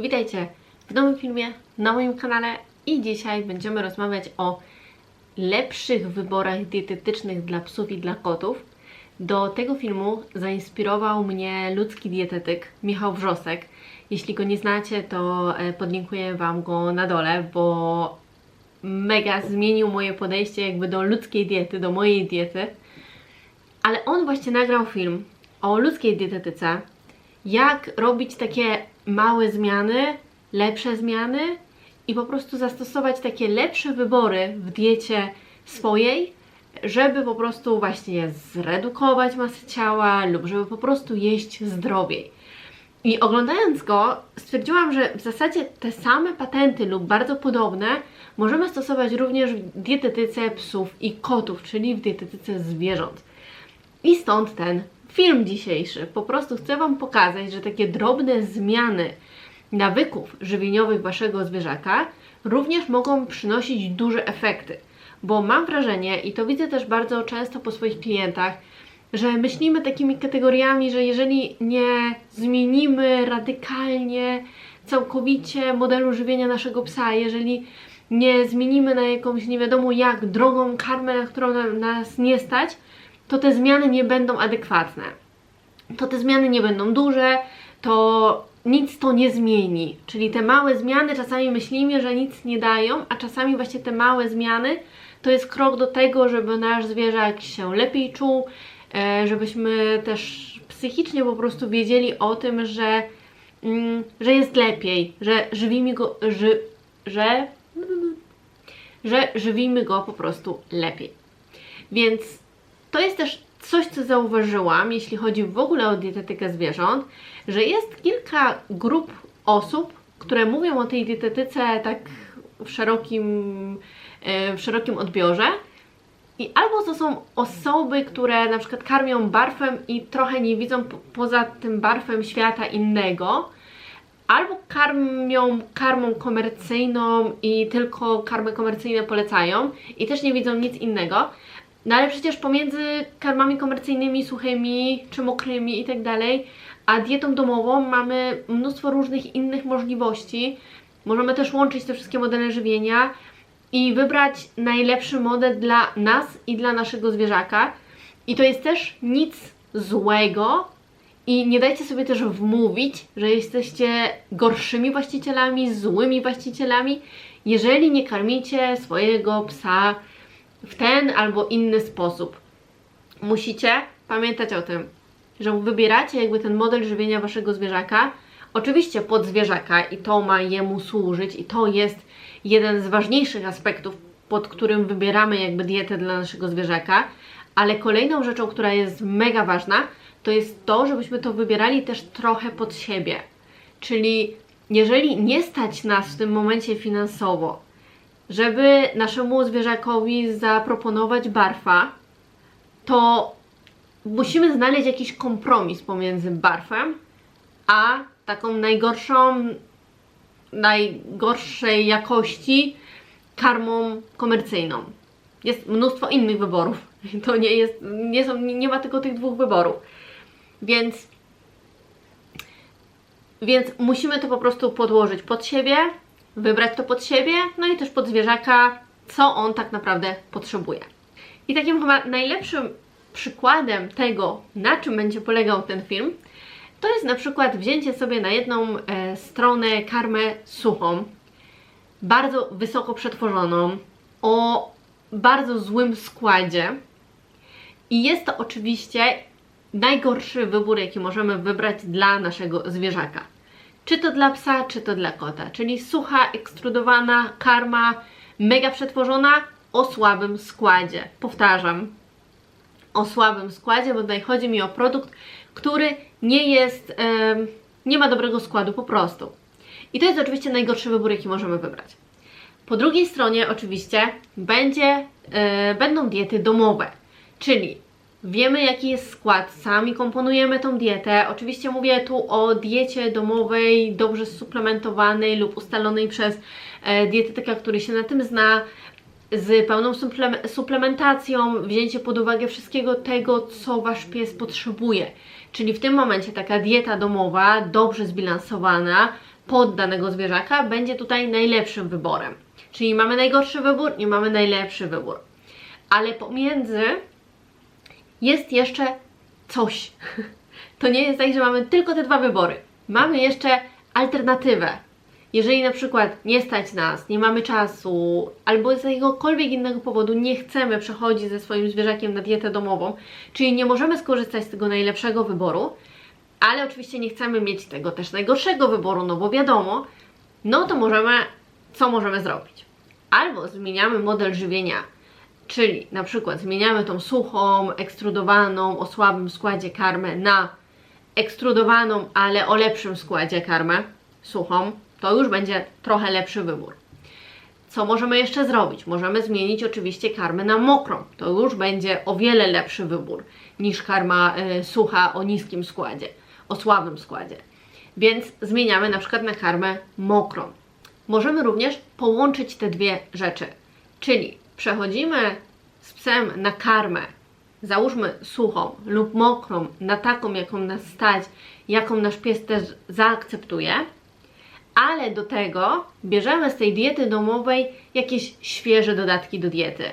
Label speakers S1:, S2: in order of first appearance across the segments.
S1: Witajcie w nowym filmie na moim kanale i dzisiaj będziemy rozmawiać o lepszych wyborach dietetycznych dla psów i dla kotów. Do tego filmu zainspirował mnie ludzki dietetyk Michał Wrzosek. Jeśli go nie znacie, to e, podlinkuję Wam go na dole, bo mega zmienił moje podejście jakby do ludzkiej diety, do mojej diety. Ale on właśnie nagrał film o ludzkiej dietetyce, jak robić takie małe zmiany, lepsze zmiany i po prostu zastosować takie lepsze wybory w diecie swojej, żeby po prostu właśnie zredukować masę ciała lub żeby po prostu jeść zdrowiej. I oglądając go, stwierdziłam, że w zasadzie te same patenty lub bardzo podobne możemy stosować również w dietetyce psów i kotów, czyli w dietetyce zwierząt. I stąd ten film dzisiejszy. Po prostu chcę Wam pokazać, że takie drobne zmiany nawyków żywieniowych Waszego zwierzaka również mogą przynosić duże efekty. Bo mam wrażenie, i to widzę też bardzo często po swoich klientach, że myślimy takimi kategoriami, że jeżeli nie zmienimy radykalnie, całkowicie modelu żywienia naszego psa, jeżeli nie zmienimy na jakąś nie wiadomo jak drogą karmę, na którą na- nas nie stać, to te zmiany nie będą adekwatne. To te zmiany nie będą duże, to nic to nie zmieni. Czyli te małe zmiany czasami myślimy, że nic nie dają, a czasami właśnie te małe zmiany to jest krok do tego, żeby nasz zwierzak się lepiej czuł, e, żebyśmy też psychicznie po prostu wiedzieli o tym, że, mm, że jest lepiej, że żywimy go, ży, że, że żywimy go po prostu lepiej. Więc to jest też coś, co zauważyłam, jeśli chodzi w ogóle o dietetykę zwierząt, że jest kilka grup osób, które mówią o tej dietetyce tak w szerokim, e, w szerokim odbiorze. I albo to są osoby, które na przykład karmią barwem i trochę nie widzą po, poza tym barwem świata innego, albo karmią karmą komercyjną i tylko karmy komercyjne polecają i też nie widzą nic innego. No ale przecież pomiędzy karmami komercyjnymi, suchymi czy mokrymi i tak a dietą domową mamy mnóstwo różnych innych możliwości. Możemy też łączyć te wszystkie modele żywienia i wybrać najlepszy model dla nas i dla naszego zwierzaka. I to jest też nic złego, i nie dajcie sobie też wmówić, że jesteście gorszymi właścicielami, złymi właścicielami, jeżeli nie karmicie swojego psa w ten albo inny sposób. Musicie pamiętać o tym, że wybieracie jakby ten model żywienia waszego zwierzaka, oczywiście pod zwierzaka i to ma jemu służyć i to jest jeden z ważniejszych aspektów, pod którym wybieramy jakby dietę dla naszego zwierzaka, ale kolejną rzeczą, która jest mega ważna, to jest to, żebyśmy to wybierali też trochę pod siebie. Czyli jeżeli nie stać nas w tym momencie finansowo, żeby naszemu zwierzakowi zaproponować barfa, to musimy znaleźć jakiś kompromis pomiędzy barfem a taką najgorszą, najgorszej jakości karmą komercyjną. Jest mnóstwo innych wyborów. To nie jest, nie, są, nie ma tylko tych dwóch wyborów. Więc, więc musimy to po prostu podłożyć pod siebie, wybrać to pod siebie, no i też pod zwierzaka, co on tak naprawdę potrzebuje. I takim chyba najlepszym przykładem tego, na czym będzie polegał ten film, to jest na przykład wzięcie sobie na jedną e, stronę karmę suchą, bardzo wysoko przetworzoną, o bardzo złym składzie. I jest to oczywiście najgorszy wybór, jaki możemy wybrać dla naszego zwierzaka. Czy to dla psa, czy to dla kota. Czyli sucha, ekstrudowana karma, mega przetworzona, o słabym składzie. Powtarzam, o słabym składzie, bo tutaj chodzi mi o produkt, który nie jest, em, nie ma dobrego składu po prostu. I to jest oczywiście najgorszy wybór, jaki możemy wybrać. Po drugiej stronie oczywiście będzie, e, będą diety domowe, czyli wiemy jaki jest skład, sami komponujemy tą dietę. Oczywiście mówię tu o diecie domowej, dobrze suplementowanej lub ustalonej przez e, dietetyka, który się na tym zna, z pełną suple- suplementacją, wzięcie pod uwagę wszystkiego tego, co Wasz pies potrzebuje. Czyli w tym momencie taka dieta domowa, dobrze zbilansowana, pod danego zwierzaka będzie tutaj najlepszym wyborem. Czyli mamy najgorszy wybór i mamy najlepszy wybór. Ale pomiędzy jest jeszcze coś. To nie jest tak, że mamy tylko te dwa wybory. Mamy jeszcze alternatywę. Jeżeli na przykład nie stać nas, nie mamy czasu, albo z jakiegokolwiek innego powodu nie chcemy przechodzić ze swoim zwierzakiem na dietę domową, czyli nie możemy skorzystać z tego najlepszego wyboru, ale oczywiście nie chcemy mieć tego też najgorszego wyboru, no bo wiadomo, no to możemy, co możemy zrobić? Albo zmieniamy model żywienia, czyli na przykład zmieniamy tą suchą, ekstrudowaną, o słabym składzie karmę na ekstrudowaną, ale o lepszym składzie karmę, suchą, to już będzie trochę lepszy wybór. Co możemy jeszcze zrobić? Możemy zmienić oczywiście karmę na mokrą. To już będzie o wiele lepszy wybór niż karma y, sucha o niskim składzie, o słabym składzie. Więc zmieniamy na przykład na karmę mokrą. Możemy również połączyć te dwie rzeczy, czyli przechodzimy z psem na karmę, załóżmy suchą lub mokrą, na taką, jaką nas stać, jaką nasz pies też zaakceptuje, ale do tego bierzemy z tej diety domowej jakieś świeże dodatki do diety.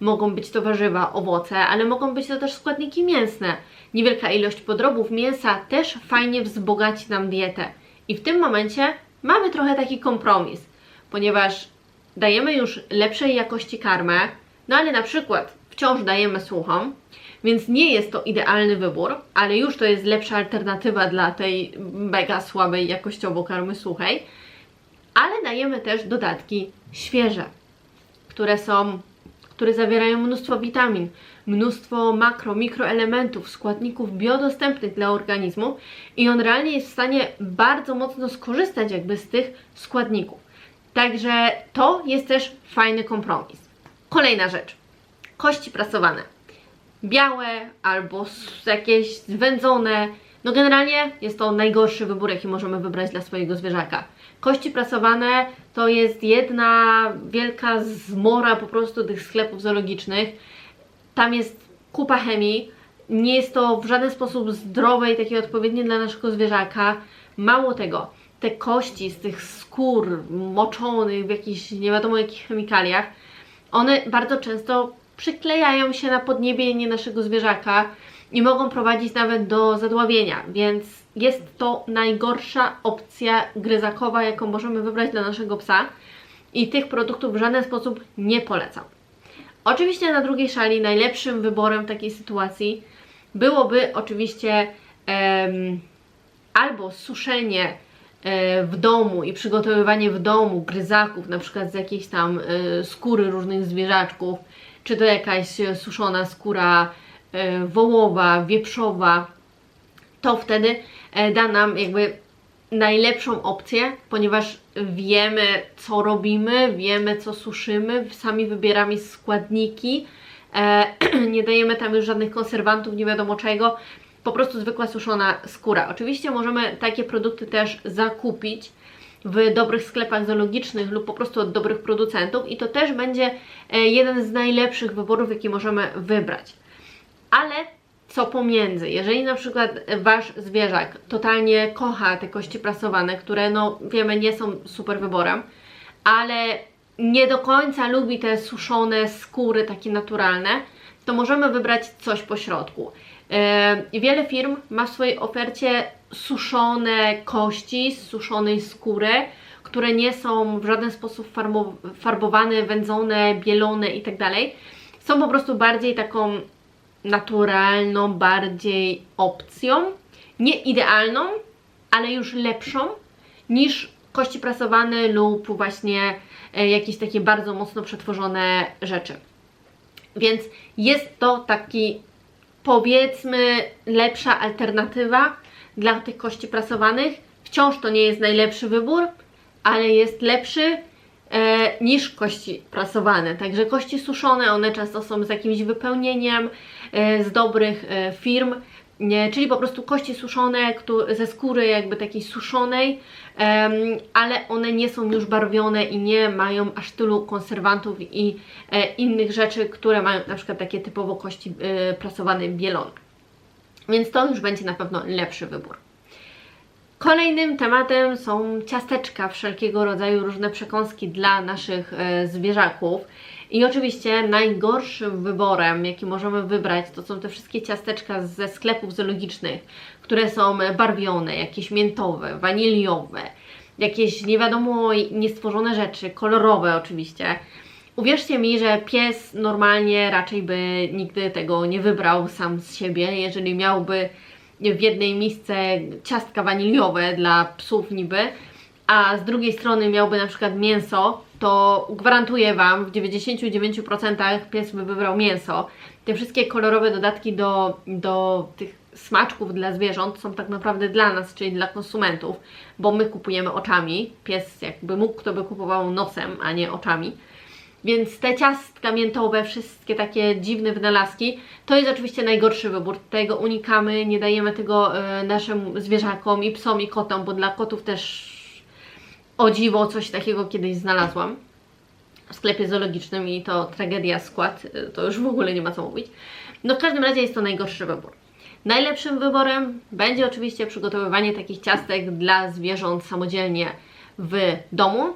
S1: Mogą być to warzywa, owoce, ale mogą być to też składniki mięsne. Niewielka ilość podrobów mięsa też fajnie wzbogaci nam dietę. I w tym momencie mamy trochę taki kompromis, ponieważ dajemy już lepszej jakości karmę, no ale na przykład wciąż dajemy suchą, więc nie jest to idealny wybór, ale już to jest lepsza alternatywa dla tej mega słabej jakościowo karmy suchej. Ale dajemy też dodatki świeże, które są, które zawierają mnóstwo witamin, mnóstwo makro, mikroelementów, składników biodostępnych dla organizmu i on realnie jest w stanie bardzo mocno skorzystać jakby z tych składników. Także to jest też fajny kompromis. Kolejna rzecz. Kości prasowane białe albo jakieś zwędzone. No generalnie jest to najgorszy wybór, jaki możemy wybrać dla swojego zwierzaka. Kości prasowane to jest jedna wielka zmora po prostu tych sklepów zoologicznych. Tam jest kupa chemii, nie jest to w żaden sposób zdrowe i takie odpowiednie dla naszego zwierzaka. Mało tego, te kości z tych skór moczonych w jakichś nie wiadomo jakich chemikaliach, one bardzo często przyklejają się na podniebienie naszego zwierzaka i mogą prowadzić nawet do zadławienia, więc jest to najgorsza opcja gryzakowa, jaką możemy wybrać dla naszego psa i tych produktów w żaden sposób nie polecam. Oczywiście na drugiej szali najlepszym wyborem w takiej sytuacji byłoby oczywiście albo suszenie w domu i przygotowywanie w domu gryzaków, na przykład z jakiejś tam y, skóry różnych zwierzaczków, czy to jakaś e, suszona skóra e, wołowa, wieprzowa, to wtedy e, da nam jakby najlepszą opcję, ponieważ wiemy co robimy, wiemy co suszymy, sami wybieramy składniki, nie dajemy tam już żadnych konserwantów, nie wiadomo czego, po prostu zwykła suszona skóra. Oczywiście możemy takie produkty też zakupić, w dobrych sklepach zoologicznych lub po prostu od dobrych producentów i to też będzie e, jeden z najlepszych wyborów, jaki możemy wybrać. Ale co pomiędzy, jeżeli na przykład Wasz zwierzak totalnie kocha te kości prasowane, które no wiemy nie są super wyborem, ale nie do końca lubi te suszone skóry takie naturalne, to możemy wybrać coś po środku. Yy, wiele firm ma w swojej ofercie suszone kości z suszonej skóry, które nie są w żaden sposób farbowane, wędzone, bielone itd. Tak są po prostu bardziej taką naturalną, bardziej opcją. Nie idealną, ale już lepszą niż kości prasowane lub właśnie e, jakieś takie bardzo mocno przetworzone rzeczy. Więc jest to taki powiedzmy lepsza alternatywa dla tych kości prasowanych. Wciąż to nie jest najlepszy wybór, ale jest lepszy e, niż kości prasowane. Także kości suszone, one często są z jakimś wypełnieniem e, z dobrych e, firm. Nie, czyli po prostu kości suszone ze skóry jakby takiej suszonej, um, ale one nie są już barwione i nie mają aż tylu konserwantów i e, innych rzeczy, które mają na przykład takie typowo kości e, prasowane bielone. Więc to już będzie na pewno lepszy wybór. Kolejnym tematem są ciasteczka, wszelkiego rodzaju różne przekąski dla naszych e, zwierzaków. I oczywiście najgorszym wyborem, jaki możemy wybrać, to są te wszystkie ciasteczka ze sklepów zoologicznych, które są barwione, jakieś miętowe, waniliowe, jakieś nie wiadomo niestworzone rzeczy, kolorowe oczywiście. Uwierzcie mi, że pies normalnie raczej by nigdy tego nie wybrał sam z siebie, jeżeli miałby w jednej misce ciastka waniliowe dla psów niby, a z drugiej strony miałby na przykład mięso, to gwarantuję Wam, w 99% pies by wybrał mięso. Te wszystkie kolorowe dodatki do, do tych smaczków dla zwierząt są tak naprawdę dla nas, czyli dla konsumentów, bo my kupujemy oczami. Pies jakby mógł, to by kupował nosem, a nie oczami. Więc te ciastka miętowe, wszystkie takie dziwne wynalazki, to jest oczywiście najgorszy wybór. Tego unikamy, nie dajemy tego y, naszym zwierzakom i psom i kotom, bo dla kotów też o dziwo coś takiego kiedyś znalazłam w sklepie zoologicznym i to tragedia skład, y, to już w ogóle nie ma co mówić. No w każdym razie jest to najgorszy wybór. Najlepszym wyborem będzie oczywiście przygotowywanie takich ciastek dla zwierząt samodzielnie w domu.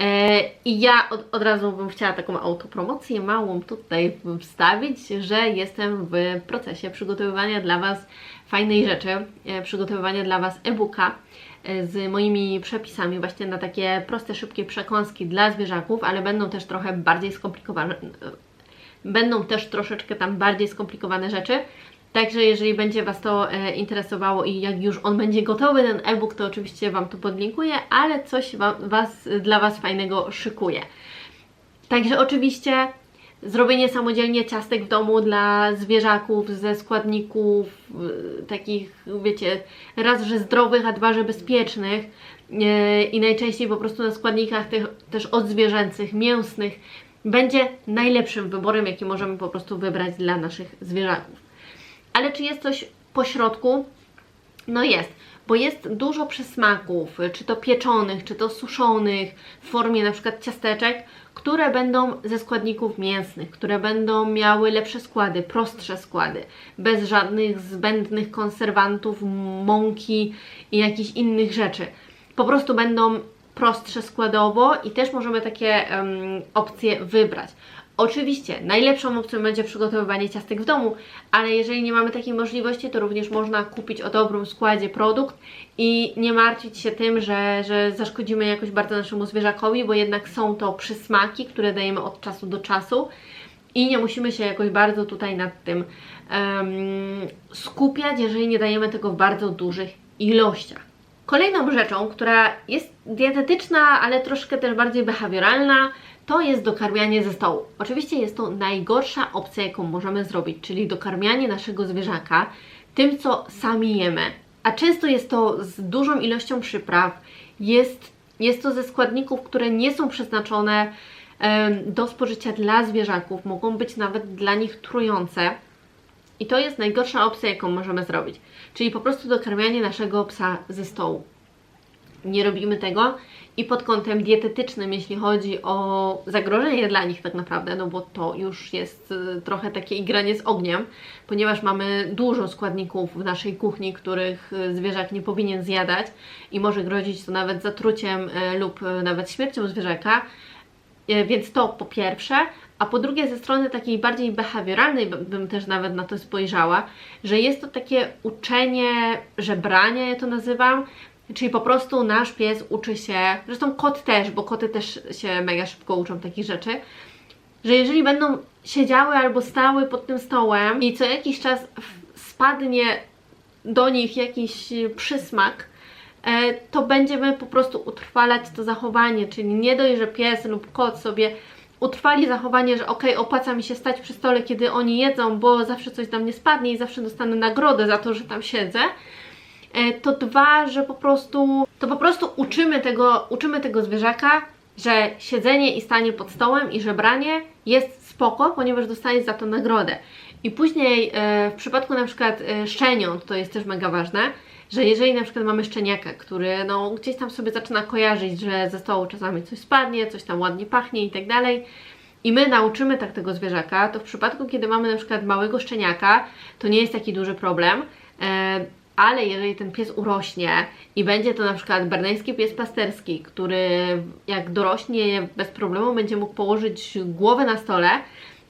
S1: E, I ja od, od razu bym chciała taką autopromocję małą tutaj wstawić, że jestem w procesie przygotowywania dla Was fajnej rzeczy, e, przygotowywania dla Was e-booka z moimi przepisami właśnie na takie proste, szybkie przekąski dla zwierzaków, ale będą też trochę bardziej skomplikowane, będą też troszeczkę tam bardziej skomplikowane rzeczy, Także jeżeli będzie Was to e, interesowało i jak już on będzie gotowy, ten e-book, to oczywiście Wam to podlinkuję, ale coś wam, was, dla Was fajnego szykuję. Także oczywiście zrobienie samodzielnie ciastek w domu dla zwierzaków ze składników e, takich, wiecie, raz, że zdrowych, a dwa, że bezpiecznych e, i najczęściej po prostu na składnikach tych, też odzwierzęcych, mięsnych, będzie najlepszym wyborem, jaki możemy po prostu wybrać dla naszych zwierzaków. Ale czy jest coś po środku? No jest, bo jest dużo przysmaków, czy to pieczonych, czy to suszonych, w formie na przykład ciasteczek, które będą ze składników mięsnych, które będą miały lepsze składy, prostsze składy, bez żadnych zbędnych konserwantów, mąki i jakichś innych rzeczy. Po prostu będą prostsze składowo i też możemy takie um, opcje wybrać. Oczywiście najlepszą opcją będzie przygotowywanie ciastek w domu, ale jeżeli nie mamy takiej możliwości, to również można kupić o dobrym składzie produkt i nie martwić się tym, że, że zaszkodzimy jakoś bardzo naszemu zwierzakowi, bo jednak są to przysmaki, które dajemy od czasu do czasu i nie musimy się jakoś bardzo tutaj nad tym um, skupiać, jeżeli nie dajemy tego w bardzo dużych ilościach. Kolejną rzeczą, która jest dietetyczna, ale troszkę też bardziej behawioralna, to jest dokarmianie ze stołu. Oczywiście jest to najgorsza opcja, jaką możemy zrobić, czyli dokarmianie naszego zwierzaka tym, co sami jemy. A często jest to z dużą ilością przypraw, jest, jest to ze składników, które nie są przeznaczone do spożycia dla zwierzaków, mogą być nawet dla nich trujące. I to jest najgorsza opcja, jaką możemy zrobić. Czyli po prostu dokarmianie naszego psa ze stołu. Nie robimy tego i pod kątem dietetycznym, jeśli chodzi o zagrożenie dla nich tak naprawdę, no bo to już jest y, trochę takie igranie z ogniem, ponieważ mamy dużo składników w naszej kuchni, których y, zwierzak nie powinien zjadać i może grozić to nawet zatruciem y, lub nawet śmiercią zwierzaka, więc to po pierwsze, a po drugie ze strony takiej bardziej behawioralnej bym też nawet na to spojrzała, że jest to takie uczenie żebrania, ja to nazywam, Czyli po prostu nasz pies uczy się, zresztą kot też, bo koty też się mega szybko uczą takich rzeczy, że jeżeli będą siedziały albo stały pod tym stołem i co jakiś czas spadnie do nich jakiś przysmak, e, to będziemy po prostu utrwalać to zachowanie, czyli nie dość, że pies lub kot sobie utrwali zachowanie, że ok, opłaca mi się stać przy stole, kiedy oni jedzą, bo zawsze coś tam nie spadnie i zawsze dostanę nagrodę za to, że tam siedzę, to dwa, że po prostu, to po prostu uczymy tego, uczymy tego zwierzaka, że siedzenie i stanie pod stołem i żebranie jest spoko, ponieważ dostanie za to nagrodę. I później e, w przypadku na przykład e, szczeniąt, to jest też mega ważne, że jeżeli na przykład mamy szczeniaka, który no, gdzieś tam sobie zaczyna kojarzyć, że ze stołu czasami coś spadnie, coś tam ładnie pachnie i tak dalej, i my nauczymy tak tego zwierzaka, to w przypadku, kiedy mamy na przykład małego szczeniaka, to nie jest taki duży problem, Ale jeżeli ten pies urośnie i będzie to na przykład berneński pies pasterski, który jak dorośnie bez problemu będzie mógł położyć głowę na stole,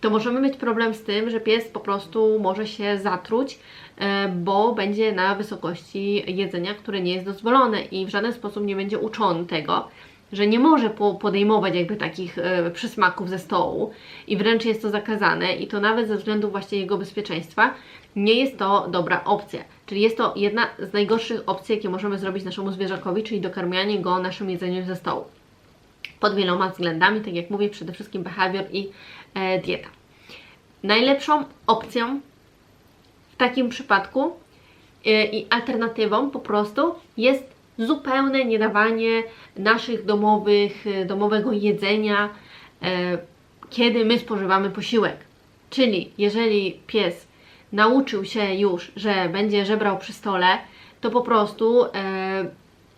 S1: to możemy mieć problem z tym, że pies po prostu może się zatruć, e, bo będzie na wysokości jedzenia, które nie jest dozwolone i w żaden sposób nie będzie uczony tego, że nie może po- podejmować jakby takich e, przysmaków ze stołu. I wręcz jest to zakazane i to nawet ze względu właśnie jego bezpieczeństwa nie jest to dobra opcja. Czyli jest to jedna z najgorszych opcji, jakie możemy zrobić naszemu zwierzakowi, czyli dokarmianie go naszym jedzeniem ze stołu pod wieloma względami, tak jak mówię, przede wszystkim behawior i e, dieta. Najlepszą opcją w takim przypadku e, i alternatywą po prostu jest zupełne niedawanie naszych domowych, e, domowego jedzenia, e, kiedy my spożywamy posiłek. Czyli jeżeli pies nauczył się już, że będzie żebrał przy stole, to po prostu e,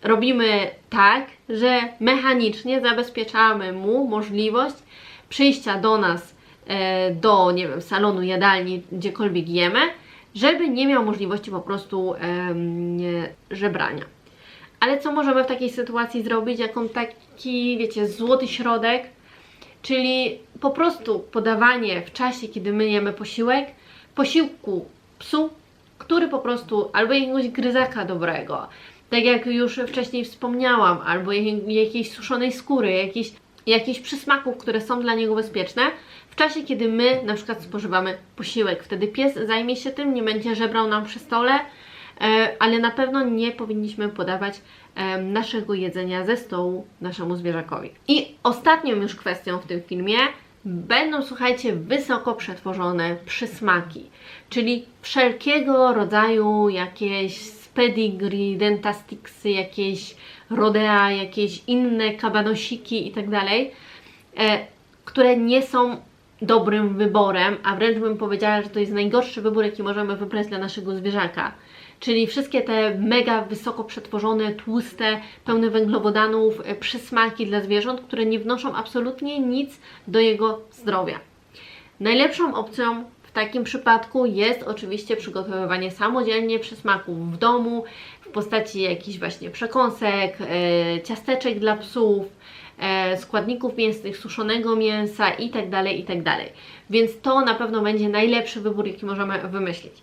S1: robimy tak, że mechanicznie zabezpieczamy mu możliwość przyjścia do nas e, do, nie wiem, salonu, jadalni, gdziekolwiek jemy, żeby nie miał możliwości po prostu nie, żebrania. Ale co możemy w takiej sytuacji zrobić? Jaką taki, wiecie, złoty środek, czyli po prostu podawanie w czasie, kiedy my jemy posiłek, posiłku psu, który po prostu albo jakiegoś gryzaka dobrego, tak jak już wcześniej wspomniałam, albo jak- jakiejś suszonej skóry, jakichś jakichś przysmaków, które są dla niego bezpieczne, w czasie, kiedy my na przykład spożywamy posiłek. Wtedy pies zajmie się tym, nie będzie żebrał nam przy stole, e, ale na pewno nie powinniśmy podawać e, naszego jedzenia ze stołu naszemu zwierzakowi. I ostatnią już kwestią w tym filmie będą, słuchajcie, wysoko przetworzone przysmaki, czyli wszelkiego rodzaju jakieś pedigree, dentasticsy, jakieś rodea, jakieś inne kabanosiki i tak e, które nie są dobrym wyborem, a wręcz bym powiedziała, że to jest najgorszy wybór, jaki możemy wybrać dla naszego zwierzaka. Czyli wszystkie te mega wysoko przetworzone, tłuste, pełne węglowodanów e, przysmaki dla zwierząt, które nie wnoszą absolutnie nic do jego zdrowia. Najlepszą opcją w takim przypadku jest oczywiście przygotowywanie samodzielnie przysmaków w domu w postaci jakichś właśnie przekąsek, e, ciasteczek dla psów, e, składników mięsnych, suszonego mięsa itd., itd. Więc to na pewno będzie najlepszy wybór, jaki możemy wymyślić.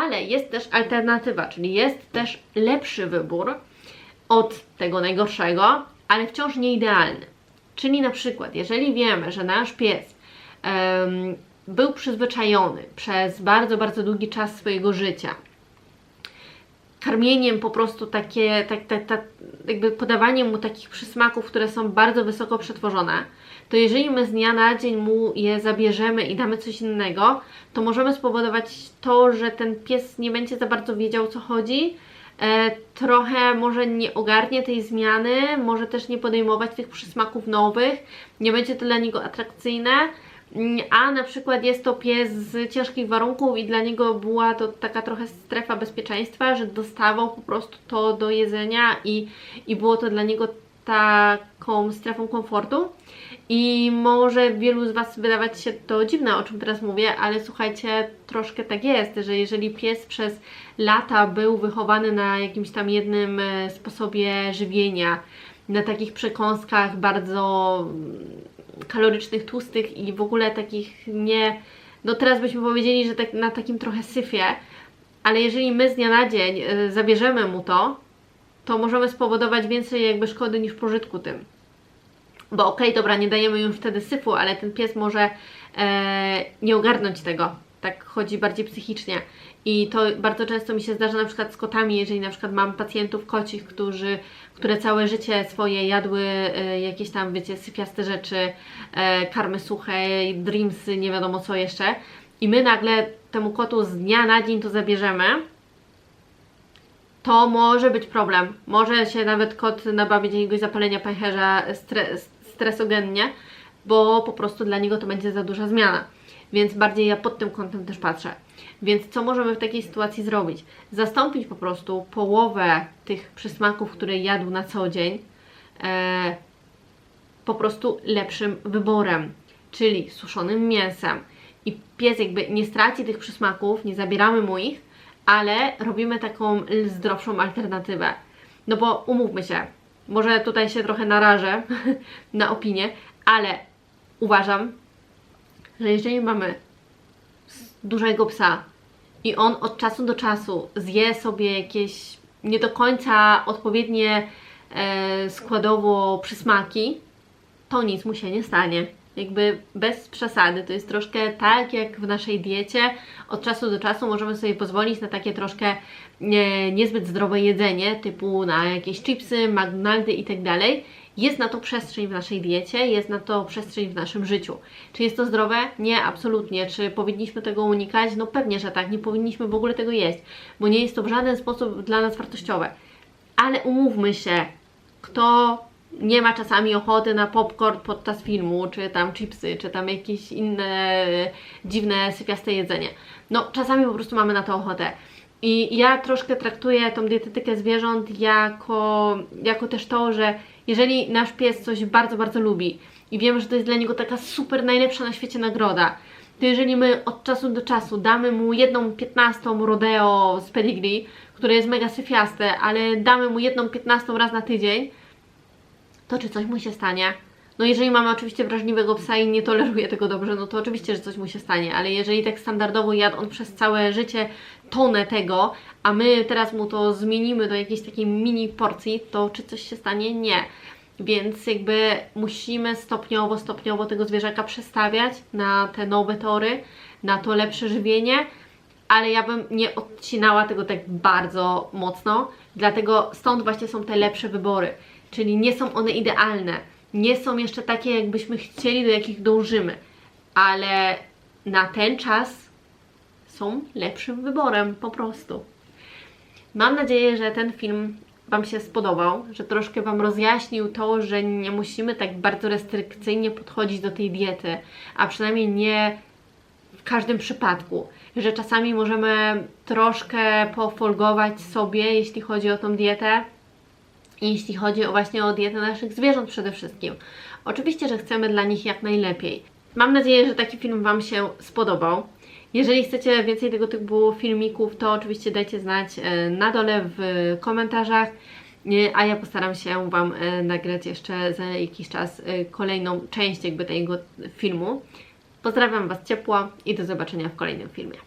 S1: Ale jest też alternatywa, czyli jest też lepszy wybór od tego najgorszego, ale wciąż nie idealny. Czyli na przykład, jeżeli wiemy, że nasz pies em, był przyzwyczajony przez bardzo, bardzo długi czas swojego życia karmieniem po prostu takie, tak, tak, tak, jakby podawaniem mu takich przysmaków, które są bardzo wysoko przetworzone, to jeżeli my z dnia na dzień mu je zabierzemy i damy coś innego, to możemy spowodować to, że ten pies nie będzie za bardzo wiedział o co chodzi, e, trochę może nie ogarnie tej zmiany, może też nie podejmować tych przysmaków nowych, nie będzie to dla niego atrakcyjne, a na przykład jest to pies z ciężkich warunków i dla niego była to taka trochę strefa bezpieczeństwa, że dostawał po prostu to do jedzenia i, i było to dla niego taką strefą komfortu. I może wielu z Was wydawać się to dziwne, o czym teraz mówię, ale słuchajcie, troszkę tak jest, że jeżeli pies przez lata był wychowany na jakimś tam jednym e, sposobie żywienia, na takich przekąskach bardzo kalorycznych, tłustych i w ogóle takich nie. No teraz byśmy powiedzieli, że tak, na takim trochę syfie, ale jeżeli my z dnia na dzień y, zabierzemy mu to, to możemy spowodować więcej jakby szkody niż pożytku tym. Bo okej, dobra, nie dajemy już wtedy syfu, ale ten pies może e, nie ogarnąć tego. Tak chodzi bardziej psychicznie. I to bardzo często mi się zdarza na przykład z kotami, jeżeli na przykład mam pacjentów kocich, którzy, które całe życie swoje jadły e, jakieś tam, wiecie, sypiaste rzeczy, e, karmy suche, dreamsy, nie wiadomo co jeszcze. I my nagle temu kotu z dnia na dzień to zabierzemy, to może być problem. Może się nawet kot nabawić jakiegoś zapalenia pęcherza stre, stresogennie, bo po prostu dla niego to będzie za duża zmiana. Więc bardziej ja pod tym kątem też patrzę. Więc co możemy w takiej sytuacji zrobić? Zastąpić po prostu połowę tych przysmaków, które jadł na co dzień, e, po prostu lepszym wyborem, czyli suszonym mięsem. I pies jakby nie straci tych przysmaków, nie zabieramy mu ich, ale robimy taką zdrowszą alternatywę. No bo umówmy się, może tutaj się trochę narażę na opinię, ale uważam, że jeżeli mamy dużego psa i on od czasu do czasu zje sobie jakieś nie do końca odpowiednie e, składowo przysmaki, to nic mu się nie stanie. Jakby bez przesady. To jest troszkę tak jak w naszej diecie. Od czasu do czasu możemy sobie pozwolić na takie troszkę nie, niezbyt zdrowe jedzenie, typu na jakieś chipsy, McDonaldy i tak. Jest na to przestrzeń w naszej diecie, jest na to przestrzeń w naszym życiu. Czy jest to zdrowe? Nie, absolutnie. Czy powinniśmy tego unikać? No pewnie, że tak. Nie powinniśmy w ogóle tego jeść, bo nie jest to w żaden sposób dla nas wartościowe. Ale umówmy się, kto nie ma czasami ochoty na popcorn podczas filmu, czy tam chipsy, czy tam jakieś inne dziwne, sypiaste jedzenie. No, czasami po prostu mamy na to ochotę. I ja troszkę traktuję tą dietetykę zwierząt jako, jako też to, że jeżeli nasz pies coś bardzo, bardzo lubi i wiemy, że to jest dla niego taka super najlepsza na świecie nagroda, to jeżeli my od czasu do czasu damy mu jedną piętnastą rodeo z pedigree, które jest mega syfiaste, ale damy mu jedną piętnastą raz na tydzień, to czy coś mu się stanie? No jeżeli mamy oczywiście wrażliwego psa i nie toleruje tego dobrze, no to oczywiście, że coś mu się stanie, ale jeżeli tak standardowo jadł on przez całe życie tonę tego, a my teraz mu to zmienimy do jakiejś takiej mini porcji, to czy coś się stanie? Nie. Więc jakby musimy stopniowo, stopniowo tego zwierzaka przestawiać na te nowe tory, na to lepsze żywienie, ale ja bym nie odcinała tego tak bardzo mocno, dlatego stąd właśnie są te lepsze wybory, czyli nie są one idealne, nie są jeszcze takie, jakbyśmy chcieli, do jakich dążymy, ale na ten czas są lepszym wyborem po prostu. Mam nadzieję, że ten film Wam się spodobał, że troszkę Wam rozjaśnił to, że nie musimy tak bardzo restrykcyjnie podchodzić do tej diety, a przynajmniej nie w każdym przypadku, że czasami możemy troszkę pofolgować sobie, jeśli chodzi o tą dietę, jeśli chodzi o właśnie o dietę naszych zwierząt przede wszystkim. Oczywiście, że chcemy dla nich jak najlepiej. Mam nadzieję, że taki film Wam się spodobał. Jeżeli chcecie więcej tego typu filmików, to oczywiście dajcie znać e, na dole w komentarzach, E, a ja postaram się Wam e, nagrać jeszcze za jakiś czas kolejną część jakby tego filmu. Pozdrawiam Was ciepło i do zobaczenia w kolejnym filmie.